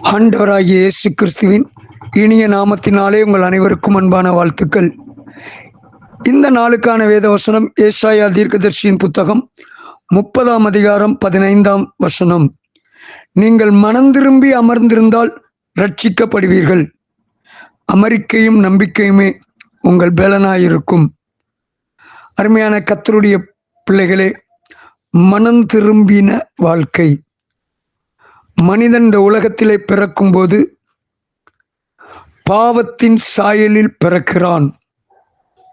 ஆண்டவராகிய இயேசு கிறிஸ்துவின் இனிய நாமத்தினாலே உங்கள் அனைவருக்கும் அன்பான வாழ்த்துக்கள். இந்த நாளுக்கான வேத வசனம் ஏசாயா தீர்க்கதர்சியின் புத்தகம் முப்பதாம் அதிகாரம் பதினைந்தாம் வசனம். நீங்கள் மனம் திரும்பி அமர்ந்திருந்தால் ரட்சிக்கப்படுவீர்கள் அமெரிக்கையும் நம்பிக்கையுமே உங்கள் பலனாயிருக்கும். அருமையான கத்தருடைய பிள்ளைகளே மனம் திரும்பின வாழ்க்கை. மனிதன் இந்த உலகத்திலே பிறக்கும்போது பாவத்தின் சாயலில் பிறக்கிறான்.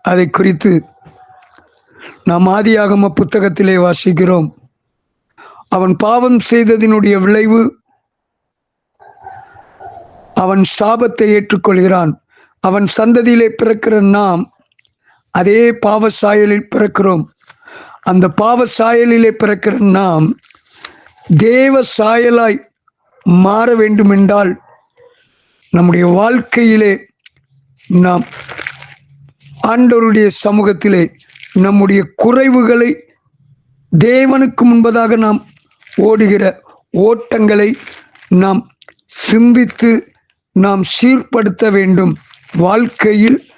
அதை குறித்து நாம் ஆதியாகம புத்தகத்திலே வாசிக்கிறோம். அவன் பாவம் செய்ததினுடைய விளைவு அவன் சாபத்தை ஏற்றுக்கொள்கிறான். அவன் சந்ததியிலே பிறக்கிற நாம் அதே பாவ சாயலில் பிறக்கிறோம். அந்த பாவ சாயலிலே பிறக்கிற நாம் தேவ சாயலாய் மாற வேண்டுமென்றால் நம்முடைய வாழ்க்கையிலே நாம் ஆண்டவருடைய சமூகத்திலே நம்முடைய குறைவுகளை தேவனுக்கு முன்பதாக நாம் ஓடுகிற ஓட்டங்களை நாம் சிந்தித்து நாம் சீர்படுத்த வேண்டும். வாழ்க்கையில்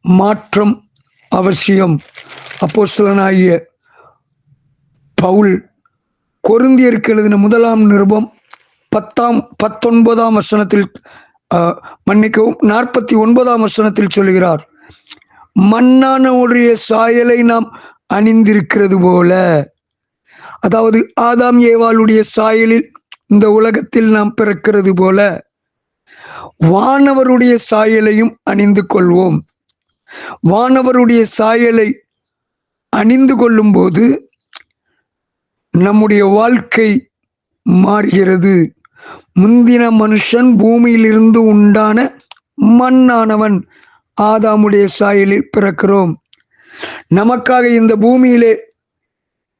மாற்றம் அவசியம். அப்போஸ்தலனாகிய பவுல் கொருந்தியருக்கு எழுதின முதலாம் நிருபம் பத்தாம் பத்தொன்பதாம் வசனத்தில் மன்னிக்கவும் நாற்பத்தி ஒன்பதாம் வசனத்தில் சொல்கிறார் மண்ணானவுடைய சாயலை நாம் அணிந்திருக்கிறது போல. அதாவது ஆதாம் ஏவாளுடைய சாயலில் இந்த உலகத்தில் நாம் பிறக்கிறது போல வானவருடைய சாயலையும் அணிந்து கொள்வோம். வானவருடைய சாயலை அணிந்து கொள்ளும்போது நம்முடைய வாழ்க்கை மாறுகிறது. முந்தின மனுஷன் பூமியிலிருந்து உண்டான மண்ணானவன் ஆதாமுடைய சாயலில் பிறக்கிறோம். நமக்காக இந்த பூமியிலே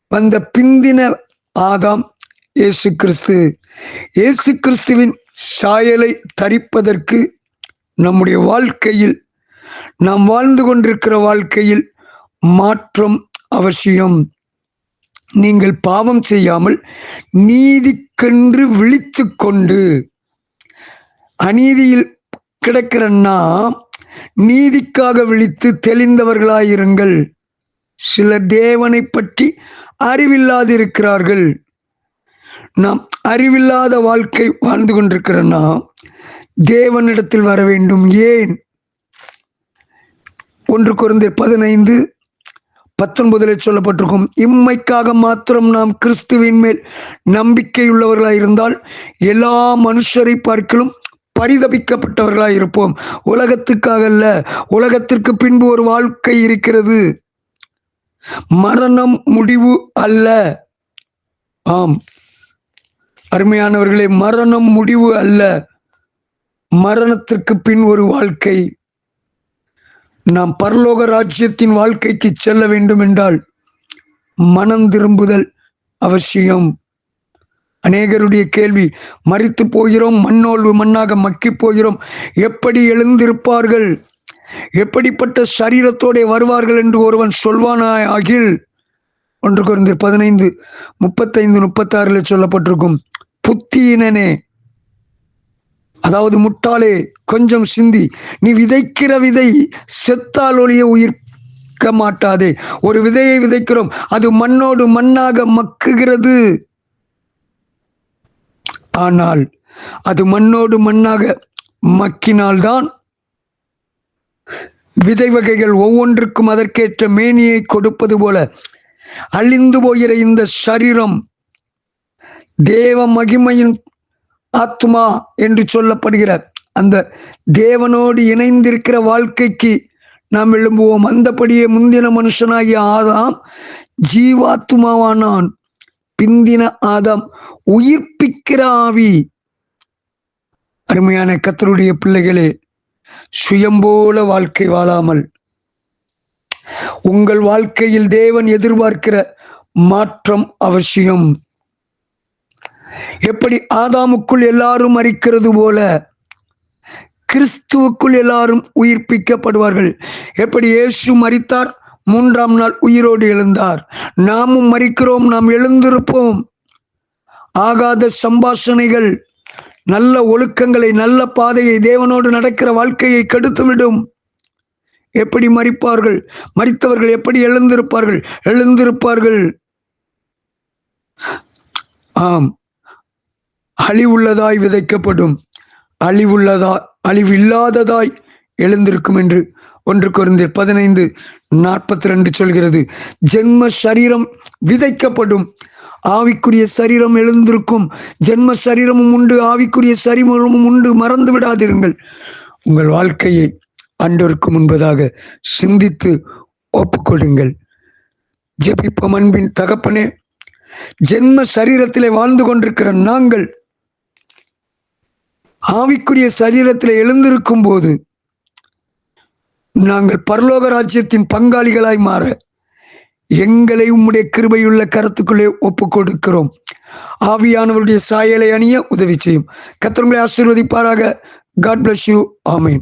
வந்த பிந்தின ஆதாம் இயேசு கிறிஸ்து. இயேசு கிறிஸ்துவின் சாயலை தரிப்பதற்கு நம்முடைய வாழ்க்கையில் நாம் வாழ்ந்து கொண்டிருக்கிற வாழ்க்கையில் மாற்றம் அவசியம். நீங்கள் பாவம் செய்யாமல் நீதிக்கென்று விழித்து கொண்டு அநீதியில் கிடக்கிறன்னா நீதிக்காக விழித்து தெளிந்தவர்களாயிருங்கள். சிலர் தேவனை பற்றி அறிவில்லாதிருக்கிறார்கள். நாம் அறிவில்லாத வாழ்க்கை வாழ்ந்து கொண்டிருக்கிற தேவனிடத்தில் வர வேண்டும் ஏன்? ஒன்று குறைந்த பதினைந்து பத்தொன்பதிலே சொல்லப்பட்டிருக்கும் இம்மைக்காக மாத்திரம் நாம் கிறிஸ்துவின் மேல் நம்பிக்கையுள்ளவர்களாக இருந்தால் எல்லா மனுஷரை பார்க்கலும் பரிதபிக்கப்பட்டவர்களாக இருப்போம். உலகத்துக்காக அல்ல உலகத்திற்கு பின்பு ஒரு வாழ்க்கை இருக்கிறது. மரணம் முடிவு அல்ல. ஆம். அருமையானவர்களே மரணம் முடிவு அல்ல. மரணத்திற்கு பின் ஒரு வாழ்க்கை. நாம் பரலோக ராஜ்யத்தின் வாழ்க்கைக்கு செல்ல வேண்டும் என்றால் மனம் திரும்புதல் அவசியம். அநேகருடைய கேள்வி மறித்து போகிறோம் மண்ணோல்வு மண்ணாக மக்கி போகிறோம் எப்படி எழுந்திருப்பார்கள்? எப்படிப்பட்ட சரீரத்தோட வருவார்கள்? என்று ஒருவன் சொல்வானாய் ஆகில் ஒன்று குறைந்து பதினைந்து முப்பத்தைந்து முப்பத்தாறுல சொல்லப்பட்டிருக்கும் புத்தியினனே அதாவது முட்டாளே கொஞ்சம் சிந்தி. நீ விதைக்கிற விதை செத்தால் ஒளிய உயிர்க்க மாட்டாதே. ஒரு விதையை விதைக்கிறோம் அது மண்ணோடு மண்ணாக மக்குகிறது. ஆனால் அது மண்ணோடு மண்ணாக மக்கினால்தான் விதை வகைகள் ஒவ்வொன்றுக்கும் அதற்கேற்ற மேனியை கொடுப்பது போல அழிந்து போகிற இந்த சரீரம் தேவ மகிமையின் ஆத்மா என்று சொல்லப்படுகிற அந்த தேவனோடு இணைந்திருக்கிற வாழ்க்கைக்கு நாம் எழும்புவோம். அந்தபடியே முந்தின மனுஷனாகிய ஆதாம் ஜீவாத்மாவானான். பிந்தின ஆதாம் உயிர்ப்பிக்கிற ஆவி. அருமையான கத்தருடைய பிள்ளைகளே சுயம்போல வாழ்க்கை வாழாமல் உங்கள் வாழ்க்கையில் தேவன் எதிர்பார்க்கிற மாற்றம் அவசியம். எப்படி ஆதாமுக்குள் எல்லாரும் மறிக்கிறது போல கிறிஸ்துவுக்குள் எல்லாரும் உயிர்ப்பிக்கப்படுவார்கள். எப்படி இயேசு மறித்தார் மூன்றாம் நாள் உயிரோடு எழுந்தார். நாமும் மறிக்கிறோம் நாம் எழுந்திருப்போம். ஆகாத சம்பாஷணைகள் நல்ல ஒழுக்கங்களை நல்ல பாதையை தேவனோடு நடக்கிற வாழ்க்கையை கெடுத்துவிடும். எப்படி மறிப்பார்கள் மறித்தவர்கள் எப்படி எழுந்திருப்பார்கள்? எழுந்திருப்பார்கள். ஆம். அழிவுள்ளதாய் விதைக்கப்படும். அழிவுள்ளதா அழிவில்லாததாய் எழுந்திருக்கும் என்று ஒன்று குறைந்த பதினைந்து நாற்பத்தி ரெண்டு சொல்கிறது. ஜென்ம சரீரம் விதைக்கப்படும். ஆவிக்குரிய சரீரம் எழுந்திருக்கும். ஜென்ம சரீரமும் உண்டு ஆவிக்குரிய சரீரமும் உண்டு. மறந்து விடாதிருங்கள். உங்கள் வாழ்க்கையை அன்றோருக்கு முன்பதாக சிந்தித்து ஒப்புக்கொடுங்கள். ஜெபிப்போம் அன்பின் தகப்பனே. ஜென்ம சரீரத்திலே வாழ்ந்து கொண்டிருக்கிற நாங்கள் ஆவிக்குரிய சரீரத்தில் எழுந்திருக்கும் போது நாங்கள் பரலோக ராஜ்யத்தின் பங்காளிகளாய் மாற எங்களை உம்முடைய கிருபையுள்ள கருத்துக்குள்ளே ஒப்பு கொடுக்கிறோம் ஆவியானவருடைய சாயலை அணிய உதவி செய்யும். கத்திரங்களை ஆசீர்வதிப்பாராக. God bless you amen